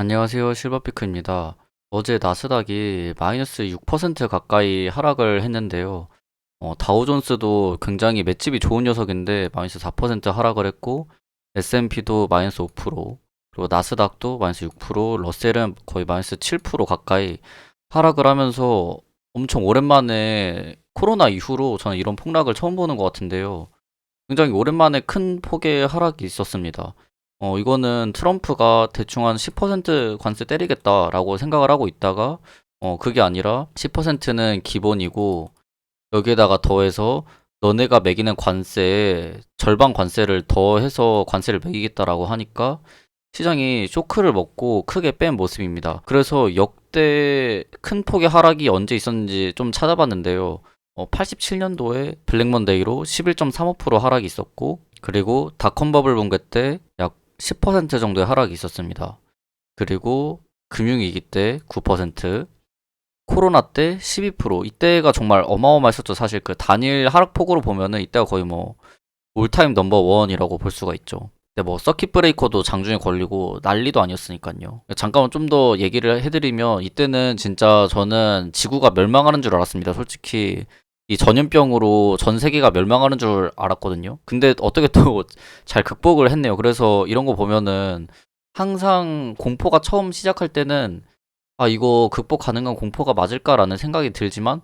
안녕하세요. 실버피크입니다. 어제 나스닥이 마이너스 6% 가까이 하락을 했는데요. 어, 다우존스도 굉장히 맷집이 좋은 녀석인데 마이너스 4% 하락을 했고 S&P도 마이너스 5% 그리고 나스닥도 마이너스 6% 러셀은 거의 마이너스 7% 가까이 하락을 하면서 엄청 오랜만에 코로나 이후로 저는 이런 폭락을 처음 보는 것 같은데요. 굉장히 오랜만에 큰 폭의 하락이 있었습니다. 어, 이거는 트럼프가 대충 한 10% 관세 때리겠다라고 생각을 하고 있다가, 어, 그게 아니라 10%는 기본이고, 여기에다가 더해서 너네가 매기는 관세에 절반 관세를 더해서 관세를 매기겠다라고 하니까 시장이 쇼크를 먹고 크게 뺀 모습입니다. 그래서 역대 큰 폭의 하락이 언제 있었는지 좀 찾아봤는데요. 어, 87년도에 블랙먼데이로 11.35% 하락이 있었고, 그리고 닷컴 버블 붕괴 때 약 10% 정도의 하락이 있었습니다. 그리고 금융위기 때 9%, 코로나 때 12%, 이때가 정말 어마어마했었죠. 사실 그 단일 하락폭으로 보면은 이때가 거의 뭐 올타임 넘버 원이라고 볼 수가 있죠. 근데 뭐 서킷 브레이커도 장중에 걸리고 난리도 아니었으니까요. 잠깐만 좀 더 얘기를 해드리면 이때는 진짜 저는 지구가 멸망하는 줄 알았습니다. 솔직히 이 전염병으로 전 세계가 멸망하는 줄 알았거든요. 근데 어떻게 또 잘 극복을 했네요. 그래서 이런 거 보면은 항상 공포가 처음 시작할 때는 아, 이거 극복 가능한 공포가 맞을까라는 생각이 들지만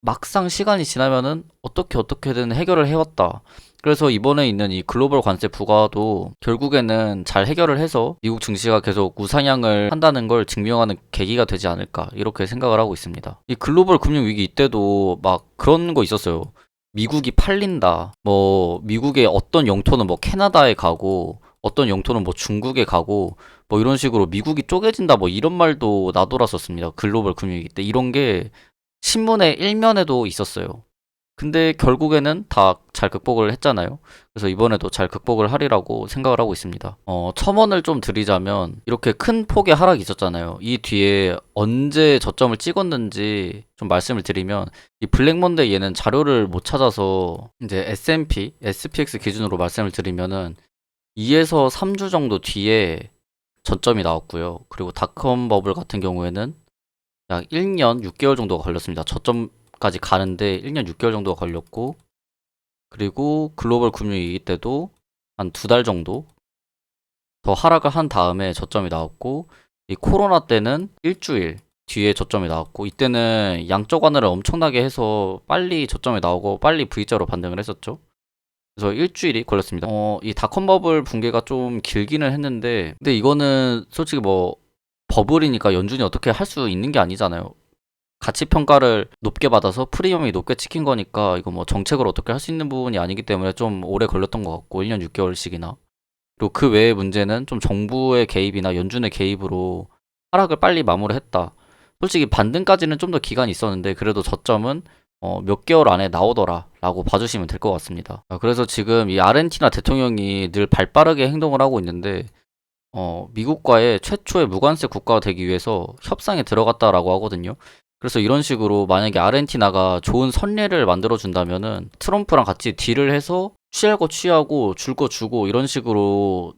막상 시간이 지나면은 어떻게 어떻게든 해결을 해왔다. 그래서 이번에 있는 이 글로벌 관세 부과도 결국에는 잘 해결을 해서 미국 증시가 계속 우상향을 한다는 걸 증명하는 계기가 되지 않을까 이렇게 생각을 하고 있습니다. 이 글로벌 금융 위기 이때도 막 그런 거 있었어요. 미국이 팔린다. 뭐 미국의 어떤 영토는 뭐 캐나다에 가고 어떤 영토는 뭐 중국에 가고 뭐 이런 식으로 미국이 쪼개진다 뭐 이런 말도 나돌았었습니다. 글로벌 금융 위기 때 이런 게 신문의 일면에도 있었어요. 근데 결국에는 다 잘 극복을 했잖아요. 그래서 이번에도 잘 극복을 하리라고 생각을 하고 있습니다. 어, 첨언을 좀 드리자면 이렇게 큰 폭의 하락이 있었잖아요. 이 뒤에 언제 저점을 찍었는지 좀 말씀을 드리면 이 블랙먼데이 얘는 자료를 못 찾아서 이제 S&P, SPX 기준으로 말씀을 드리면은 2에서 3주 정도 뒤에 저점이 나왔고요. 그리고 닷컴 버블 같은 경우에는 약 1년 6개월 정도가 걸렸습니다. 저점 까지 가는데 1년 6개월 정도가 걸렸고, 그리고 글로벌 금융위기 때도 한 두 달 정도 더 하락을 한 다음에 저점이 나왔고, 이 코로나 때는 일주일 뒤에 저점이 나왔고, 이때는 양적 완화를 엄청나게 해서 빨리 저점이 나오고 빨리 V자로 반등을 했었죠. 그래서 일주일이 걸렸습니다. 어, 이 닷컴 버블 붕괴가 좀 길기는 했는데, 근데 이거는 솔직히 뭐 버블이니까 연준이 어떻게 할 수 있는 게 아니잖아요. 가치 평가를 높게 받아서 프리미엄이 높게 찍힌 거니까 이거 뭐 정책을 어떻게 할 수 있는 부분이 아니기 때문에 좀 오래 걸렸던 것 같고 1년 6개월씩이나 그리고 그 외의 문제는 좀 정부의 개입이나 연준의 개입으로 하락을 빨리 마무리했다. 솔직히 반등까지는 좀 더 기간이 있었는데 그래도 저점은 어, 몇 개월 안에 나오더라 라고 봐주시면 될 것 같습니다. 아, 그래서 지금 이 아르헨티나 대통령이 늘 발빠르게 행동을 하고 있는데 어, 미국과의 최초의 무관세 국가가 되기 위해서 협상에 들어갔다라고 하거든요. 그래서 이런 식으로 만약에 아르헨티나가 좋은 선례를 만들어 준다면은 트럼프랑 같이 딜을 해서 취할 거 취하고 줄 거 주고 이런 식으로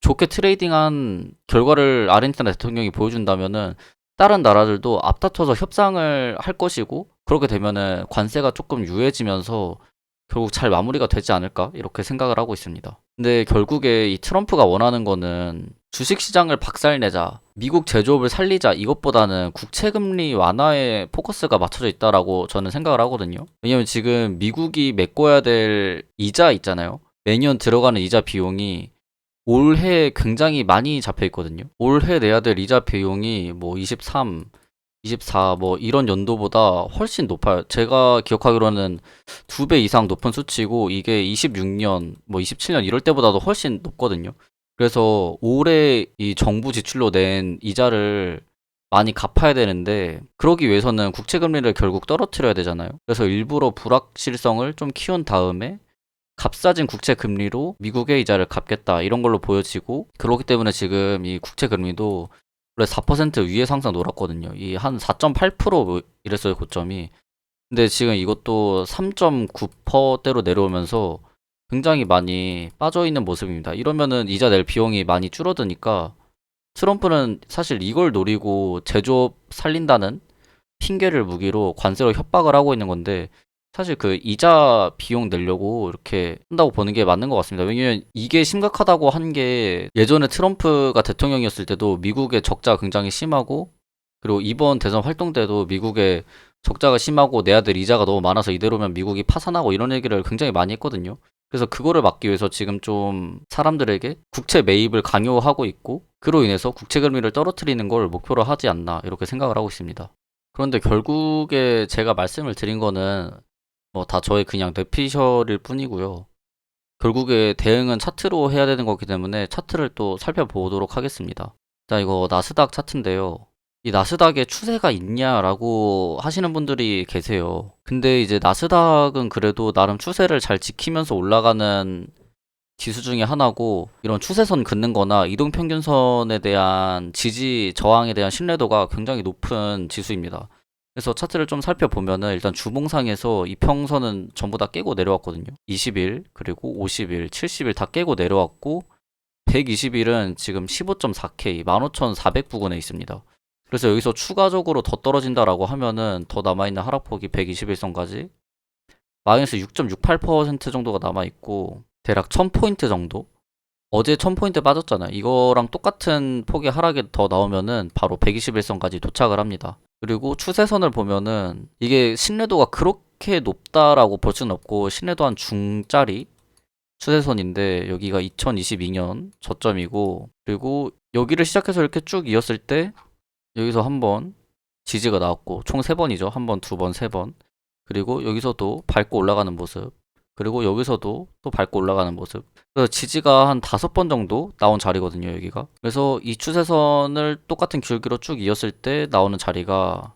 좋게 트레이딩한 결과를 아르헨티나 대통령이 보여준다면은 다른 나라들도 앞다퉈서 협상을 할 것이고 그렇게 되면은 관세가 조금 유해지면서 결국 잘 마무리가 되지 않을까 이렇게 생각을 하고 있습니다. 근데 결국에 이 트럼프가 원하는 거는 주식 시장을 박살내자, 미국 제조업을 살리자 이것보다는 국채 금리 완화에 포커스가 맞춰져 있다라고 저는 생각을 하거든요. 왜냐면 지금 미국이 메꿔야 될 이자 있잖아요. 매년 들어가는 이자 비용이 올해 굉장히 많이 잡혀 있거든요. 올해 내야 될 이자 비용이 뭐 23, 24, 뭐 이런 연도보다 훨씬 높아요. 제가 기억하기로는 두 배 이상 높은 수치고 이게 26년, 뭐 27년 이럴 때보다도 훨씬 높거든요. 그래서 올해 이 정부 지출로 낸 이자를 많이 갚아야 되는데 그러기 위해서는 국채 금리를 결국 떨어뜨려야 되잖아요. 그래서 일부러 불확실성을 좀 키운 다음에 값싸진 국채 금리로 미국의 이자를 갚겠다 이런 걸로 보여지고 그렇기 때문에 지금 이 국채 금리도 원래 4% 위에 항상 놀았거든요. 이 한 4.8% 이랬어요, 고점이. 근데 지금 이것도 3.9%대로 내려오면서 굉장히 많이 빠져 있는 모습입니다. 이러면은 이자 낼 비용이 많이 줄어드니까 트럼프는 사실 이걸 노리고 제조업 살린다는 핑계를 무기로 관세로 협박을 하고 있는 건데 사실 그 이자 비용 내려고 이렇게 한다고 보는 게 맞는 것 같습니다. 왜냐면 이게 심각하다고 한 게 예전에 트럼프가 대통령이었을 때도 미국의 적자가 굉장히 심하고 그리고 이번 대선 활동 때도 미국의 적자가 심하고 내 아들 이자가 너무 많아서 이대로면 미국이 파산하고 이런 얘기를 굉장히 많이 했거든요. 그래서 그거를 막기 위해서 지금 좀 사람들에게 국채 매입을 강요하고 있고 그로 인해서 국채 금리를 떨어뜨리는 걸 목표로 하지 않나 이렇게 생각을 하고 있습니다. 그런데 결국에 제가 말씀을 드린 거는 뭐 다 저의 그냥 뇌피셜일 뿐이고요. 결국에 대응은 차트로 해야 되는 거기 때문에 차트를 또 살펴보도록 하겠습니다. 자, 이거 나스닥 차트인데요. 이 나스닥에 추세가 있냐라고 하시는 분들이 계세요. 근데 이제 나스닥은 그래도 나름 추세를 잘 지키면서 올라가는 지수 중에 하나고 이런 추세선 긋는 거나 이동평균선에 대한 지지 저항에 대한 신뢰도가 굉장히 높은 지수입니다. 그래서 차트를 좀 살펴보면은 일단 주봉상에서 이 평선은 전부 다 깨고 내려왔거든요. 20일, 그리고 50일, 70일 다 깨고 내려왔고 120일은 지금 15.4K, 15,400 부근에 있습니다. 그래서 여기서 추가적으로 더 떨어진다라고 하면은 더 남아있는 하락폭이 121선까지 마이너스 6.68% 정도가 남아있고 대략 1000포인트 정도? 어제 1000포인트 빠졌잖아요. 이거랑 똑같은 폭의 하락이 더 나오면은 바로 121선까지 도착을 합니다. 그리고 추세선을 보면은 이게 신뢰도가 그렇게 높다라고 볼 수는 없고 신뢰도 한 중짜리 추세선인데 여기가 2022년 저점이고 그리고 여기를 시작해서 이렇게 쭉 이었을 때 여기서 한번 지지가 나왔고 총세 번이죠. 한 번, 두 번, 세 번. 그리고 여기서도 밟고 올라가는 모습. 그리고 여기서도 또 밟고 올라가는 모습. 그래서 지지가 한 다섯 번 정도 나온 자리거든요, 여기가. 그래서 이 추세선을 똑같은 기울기로 쭉 이었을 때 나오는 자리가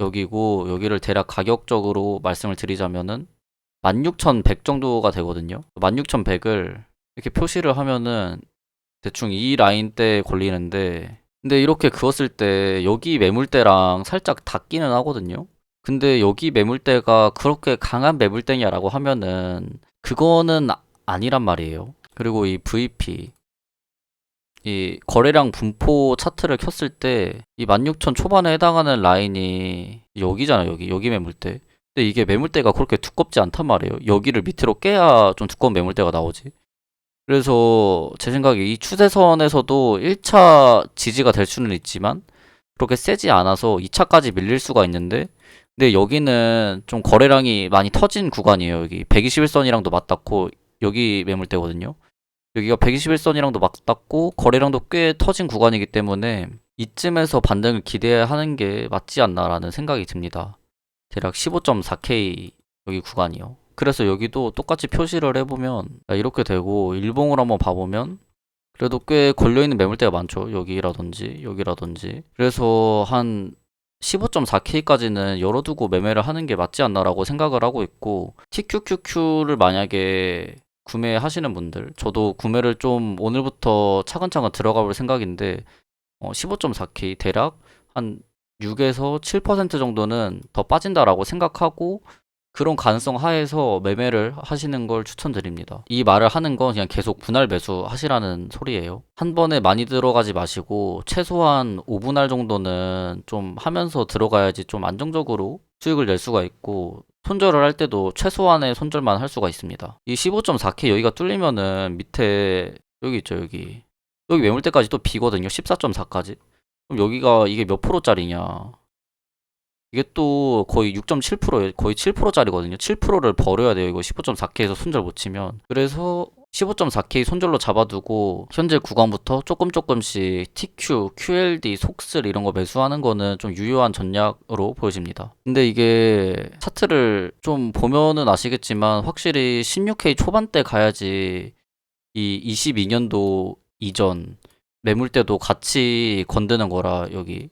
여기고, 여기를 대략 가격적으로 말씀을 드리자면은 16,100 정도가 되거든요. 16,100을 이렇게 표시를 하면은 대충 이 라인 때 걸리는데, 근데 이렇게 그었을 때 여기 매물대랑 살짝 닿기는 하거든요. 근데 여기 매물대가 그렇게 강한 매물대냐라고 하면은 그거는 아- 아니란 말이에요. 그리고 이 VP 이 거래량 분포 차트를 켰을 때 이 16,000 초반에 해당하는 라인이 여기잖아요. 여기 여기 매물대. 근데 이게 매물대가 그렇게 두껍지 않단 말이에요. 여기를 밑으로 깨야 좀 두꺼운 매물대가 나오지. 그래서 제 생각에 이 추세선에서도 1차 지지가 될 수는 있지만 그렇게 세지 않아서 2차까지 밀릴 수가 있는데 근데 여기는 좀 거래량이 많이 터진 구간이에요. 여기 121선이랑도 맞닿고 여기 매물대거든요. 여기가 121선이랑도 맞닿고 거래량도 꽤 터진 구간이기 때문에 이쯤에서 반등을 기대하는 게 맞지 않나라는 생각이 듭니다. 대략 15.4K 여기 구간이요. 그래서 여기도 똑같이 표시를 해보면 이렇게 되고 일봉을 한번 봐보면 그래도 꽤 걸려있는 매물대가 많죠. 여기라든지 여기라든지. 그래서 한 15.4K까지는 열어두고 매매를 하는 게 맞지 않나라고 생각을 하고 있고 TQQQ를 만약에 구매하시는 분들 저도 구매를 좀 오늘부터 차근차근 들어가 볼 생각인데 어, 15.4K 대략 한 6에서 7% 정도는 더 빠진다라고 생각하고 그런 가능성 하에서 매매를 하시는 걸 추천드립니다. 이 말을 하는 건 그냥 계속 분할 매수 하시라는 소리예요. 한 번에 많이 들어가지 마시고 최소한 5분할 정도는 좀 하면서 들어가야지 좀 안정적으로 수익을 낼 수가 있고 손절을 할 때도 최소한의 손절만 할 수가 있습니다. 이 15.4K 여기가 뚫리면은 밑에 여기 있죠 여기 여기 매물대까지 또 비거든요. 14.4까지. 그럼 여기가 이게 몇 프로짜리냐? 이게 또 거의 6.7% 거의 7%짜리거든요. 7%를 버려야 돼요. 이거 15.4K에서 손절 못 치면. 그래서 15.4K 손절로 잡아두고 현재 구간부터 조금 조금씩 TQ, QLD, 속슬 이런 거 매수하는 거는 좀 유효한 전략으로 보여집니다. 근데 이게 차트를 좀 보면은 아시겠지만 확실히 16K 초반대 가야지 이 22년도 이전 매물대도 같이 건드는 거라 여기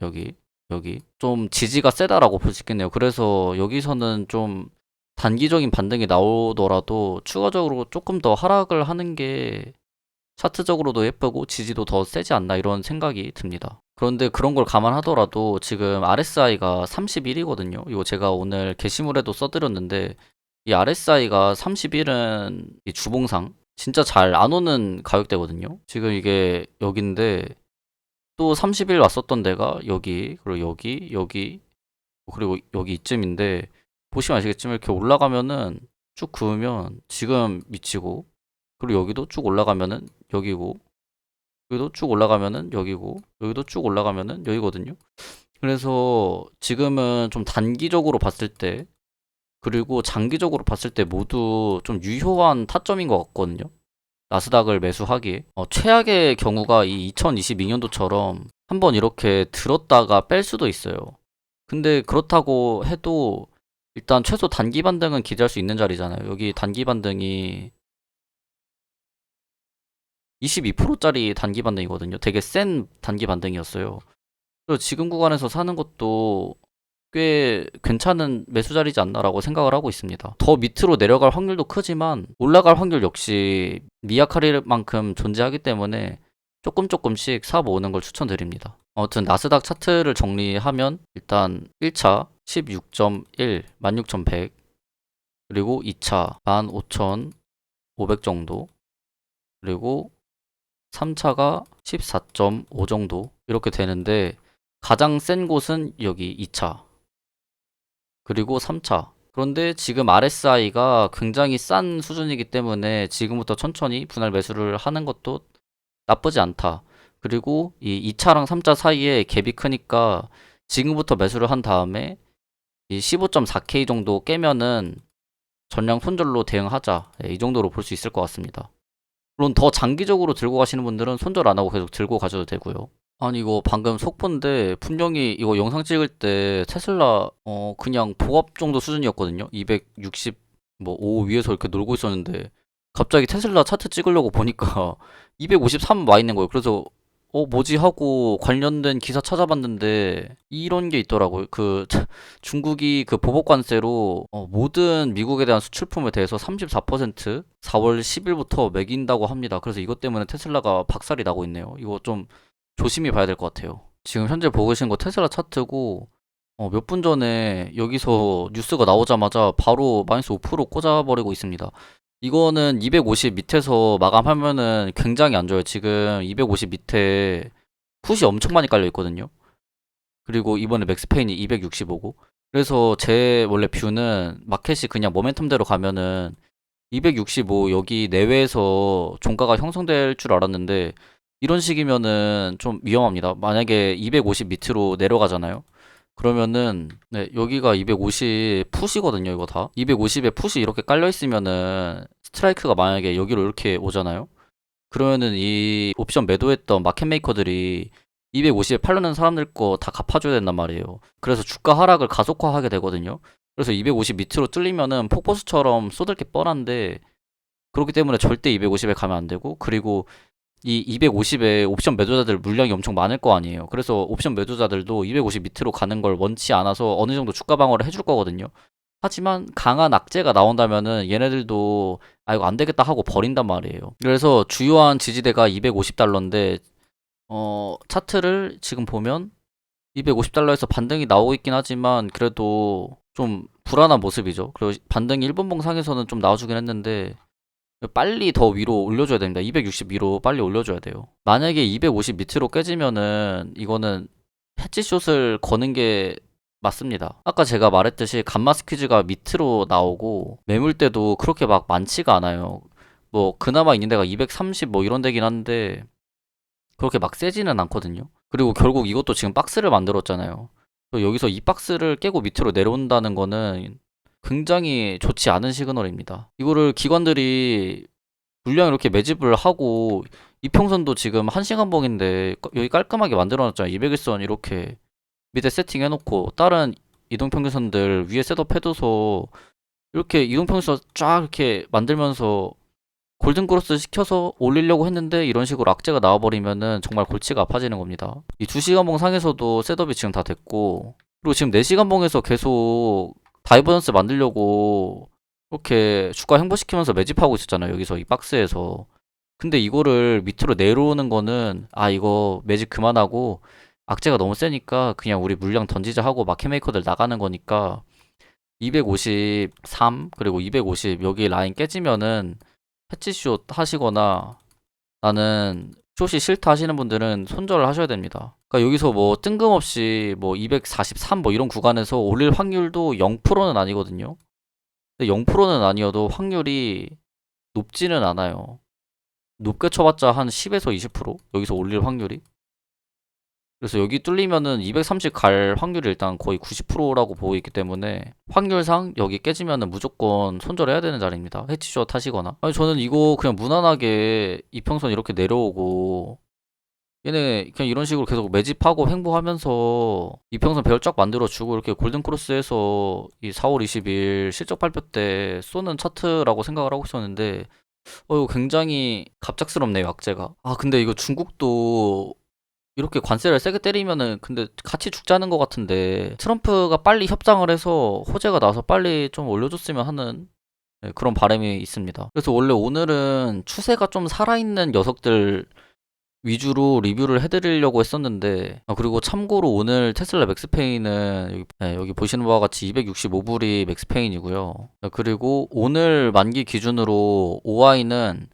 여기 여기 좀 지지가 세다라고 볼 수 있겠네요. 그래서 여기서는 좀 단기적인 반등이 나오더라도 추가적으로 조금 더 하락을 하는 게 차트적으로도 예쁘고 지지도 더 세지 않나 이런 생각이 듭니다. 그런데 그런 걸 감안하더라도 지금 RSI가 31이거든요. 이거 제가 오늘 게시물에도 써드렸는데 이 RSI가 31은 이 주봉상 진짜 잘 안 오는 가격대거든요. 지금 이게 여기인데 또 30일 왔었던 데가 여기 그리고 여기 여기 그리고 여기 이쯤인데 보시면 아시겠지만 이렇게 올라가면은 쭉 그으면 지금 미치고 그리고 여기도 쭉 올라가면은 여기고 여기도 쭉 올라가면은 여기고 여기도 쭉 올라가면은 여기거든요. 그래서 지금은 좀 단기적으로 봤을 때 그리고 장기적으로 봤을 때 모두 좀 유효한 타점인 것 같거든요. 나스닥을 매수하기에 어, 최악의 경우가 이 2022년도처럼 한번 이렇게 들었다가 뺄 수도 있어요. 근데 그렇다고 해도 일단 최소 단기 반등은 기대할 수 있는 자리잖아요. 여기 단기 반등이 22%짜리 단기 반등이거든요. 되게 센 단기 반등이었어요. 그리고 지금 구간에서 사는 것도 꽤 괜찮은 매수 자리지 않나라고 생각을 하고 있습니다. 더 밑으로 내려갈 확률도 크지만 올라갈 확률 역시 미약할 만큼 존재하기 때문에 조금 조금씩 사 모으는 걸 추천드립니다. 아무튼 나스닥 차트를 정리하면 일단 1차 16.1 16,100 그리고 2차 15,500 정도 그리고 3차가 14.5 정도 이렇게 되는데 가장 센 곳은 여기 2차 그리고 3차 그런데 지금 RSI가 굉장히 싼 수준이기 때문에 지금부터 천천히 분할 매수를 하는 것도 나쁘지 않다. 그리고 이 2차랑 3차 사이에 갭이 크니까 지금부터 매수를 한 다음에 이 15.4K 정도 깨면은 전량 손절로 대응하자. 예, 이 정도로 볼 수 있을 것 같습니다. 물론 더 장기적으로 들고 가시는 분들은 손절 안 하고 계속 들고 가셔도 되고요. 아니 이거 방금 속보인데 분명히 이거 영상 찍을 때 테슬라 어 그냥 보합 정도 수준이었거든요. 260뭐5 위에서 이렇게 놀고 있었는데 갑자기 테슬라 차트 찍으려고 보니까 253 와 있는 거예요. 그래서 어 뭐지 하고 관련된 기사 찾아봤는데 이런 게 있더라고요. 그 차- 중국이 그 보복 관세로 어, 모든 미국에 대한 수출품에 대해서 34% 4월 10일부터 매긴다고 합니다. 그래서 이것 때문에 테슬라가 박살이 나고 있네요. 이거 좀 조심히 봐야 될 것 같아요. 지금 현재 보고 계신 거 테슬라 차트고 어, 몇 분 전에 여기서 뉴스가 나오자마자 바로 마이너스 5% 꽂아버리고 있습니다. 이거는 250 밑에서 마감하면은 굉장히 안 좋아요. 지금 250 밑에 풋이 엄청 많이 깔려 있거든요. 그리고 이번에 맥스페인이 265고. 그래서 제 원래 뷰는 마켓이 그냥 모멘텀대로 가면은 265 여기 내외에서 종가가 형성될 줄 알았는데 이런 식이면은 좀 위험합니다. 만약에 250 밑으로 내려가잖아요. 그러면은 네, 여기가 250 풋이거든요, 이거 다. 250에 풋이 이렇게 깔려 있으면은 스트라이크가 만약에 여기로 이렇게 오잖아요. 그러면은 이 옵션 매도했던 마켓 메이커들이 250에 팔려는 사람들 거 다 갚아줘야 된단 말이에요. 그래서 주가 하락을 가속화하게 되거든요. 그래서 250 밑으로 뚫리면은 폭포수처럼 쏟을 게 뻔한데 그렇기 때문에 절대 250에 가면 안 되고 그리고 이 250에 옵션 매도자들 물량이 엄청 많을 거 아니에요. 그래서 옵션 매도자들도 250 밑으로 가는 걸 원치 않아서 어느 정도 주가 방어를 해줄 거거든요. 하지만 강한 악재가 나온다면은 얘네들도 아 이거 안 되겠다 하고 버린단 말이에요. 그래서 주요한 지지대가 250달러인데 어 차트를 지금 보면 250달러에서 반등이 나오고 있긴 하지만 그래도 좀 불안한 모습이죠. 그리고 반등이 일본 봉 상에서는 좀 나와주긴 했는데 빨리 더 위로 올려줘야 됩니다. 260 위로 빨리 올려줘야 돼요. 만약에 250 밑으로 깨지면은 이거는 해치숏을 거는 게 맞습니다. 아까 제가 말했듯이 감마 스퀴즈가 밑으로 나오고 매물대도 그렇게 막 많지가 않아요. 뭐 그나마 있는 데가 230 뭐 이런 데긴 한데 그렇게 막 세지는 않거든요. 그리고 결국 이것도 지금 박스를 만들었잖아요. 여기서 이 박스를 깨고 밑으로 내려온다는 거는 굉장히 좋지 않은 시그널입니다. 이거를 기관들이 물량 이렇게 매집을 하고 이평선도 지금 1시간 봉인데 여기 깔끔하게 만들어놨잖아요. 200일선 이렇게 밑에 세팅해놓고 다른 이동평균선들 위에 셋업해둬서 이렇게 이동평균선 쫙 이렇게 만들면서 골든크로스 시켜서 올리려고 했는데 이런 식으로 악재가 나와버리면은 정말 골치가 아파지는 겁니다. 이 2시간 봉 상에서도 셋업이 지금 다 됐고 그리고 지금 4시간 봉에서 계속 다이버전스 만들려고 이렇게 주가 횡보시키면서 매집하고 있었잖아요. 여기서 이 박스에서. 근데 이거를 밑으로 내려오는 거는 아 이거 매집 그만하고 악재가 너무 세니까 그냥 우리 물량 던지자 하고 마켓메이커들 나가는 거니까 253 그리고 250 여기 라인 깨지면은 해치숏 하시거나 나는 숏이 싫다 하시는 분들은 손절을 하셔야 됩니다. 그러니까 여기서 뭐 뜬금없이 뭐 243 뭐 이런 구간에서 올릴 확률도 0%는 아니거든요. 근데 0%는 아니어도 확률이 높지는 않아요. 높게 쳐봤자 한 10에서 20% 여기서 올릴 확률이. 그래서 여기 뚫리면은 230 갈 확률이 일단 거의 90%라고 보고 있기 때문에 확률상 여기 깨지면은 무조건 손절해야 되는 자리입니다. 해치숏 하시거나. 아니 저는 이거 그냥 무난하게 이평선 이렇게 내려오고 얘네 그냥 이런 식으로 계속 매집하고 횡보하면서 이평선 배열 쫙 만들어주고 이렇게 골든크로스에서 이 4월 20일 실적 발표 때 쏘는 차트라고 생각을 하고 있었는데 어 이거 굉장히 갑작스럽네요 악재가 아 근데 이거 중국도 이렇게 관세를 세게 때리면은 근데 같이 죽자는 것 같은데 트럼프가 빨리 협상을 해서 호재가 나서 빨리 좀 올려줬으면 하는 네, 그런 바람이 있습니다. 그래서 원래 오늘은 추세가 좀 살아있는 녀석들 위주로 리뷰를 해드리려고 했었는데 아, 그리고 참고로 오늘 테슬라 맥스페인은 여기, 네, 여기 보시는 바와 같이 265불이 맥스페인이고요. 아, 그리고 오늘 만기 기준으로 OI는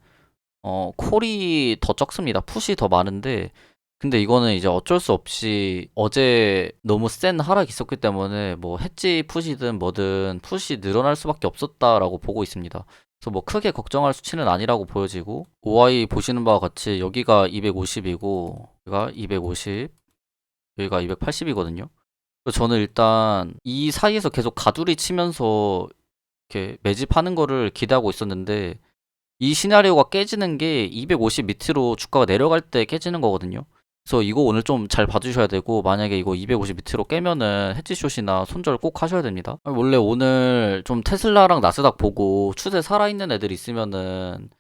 어, 콜이 더 적습니다. 풋이 더 많은데 근데 이거는 이제 어쩔 수 없이 어제 너무 센 하락이 있었기 때문에 뭐 해지 풋이든 뭐든 풋이 늘어날 수밖에 없었다라고 보고 있습니다. 그래서 뭐 크게 걱정할 수치는 아니라고 보여지고 OI 보시는 바와 같이 여기가 250이고 여기가 250 여기가 280이거든요. 저는 일단 이 사이에서 계속 가두리 치면서 이렇게 매집하는 거를 기대하고 있었는데 이 시나리오가 깨지는 게 250 밑으로 주가가 내려갈 때 깨지는 거거든요. 그래서 이거 오늘 좀 잘 봐주셔야 되고 만약에 이거 250 밑으로 깨면은 해지숏이나 손절 꼭 하셔야 됩니다. 아니, 원래 오늘 좀 테슬라랑 나스닥 보고 추세 살아있는 애들 있으면은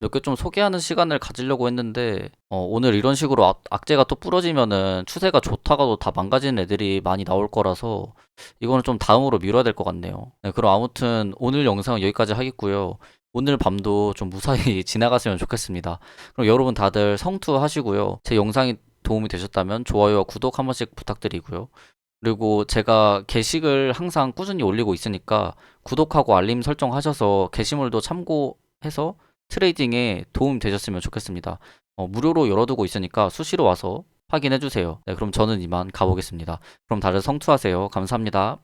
몇 개 좀 소개하는 시간을 가지려고 했는데 어, 오늘 이런 식으로 악, 악재가 또 부러지면은 추세가 좋다가도 다 망가지는 애들이 많이 나올 거라서 이거는 좀 다음으로 미뤄야 될 것 같네요. 네, 그럼 아무튼 오늘 영상은 여기까지 하겠고요. 오늘 밤도 좀 무사히 지나갔으면 좋겠습니다. 그럼 여러분 다들 성투하시고요. 제 영상이 도움이 되셨다면 좋아요와 구독 한 번씩 부탁드리고요. 그리고 제가 게시글 항상 꾸준히 올리고 있으니까 구독하고 알림 설정하셔서 게시물도 참고해서 트레이딩에 도움이 되셨으면 좋겠습니다. 어, 무료로 열어두고 있으니까 수시로 와서 확인해주세요. 네, 그럼 저는 이만 가보겠습니다. 그럼 다들 성투하세요. 감사합니다.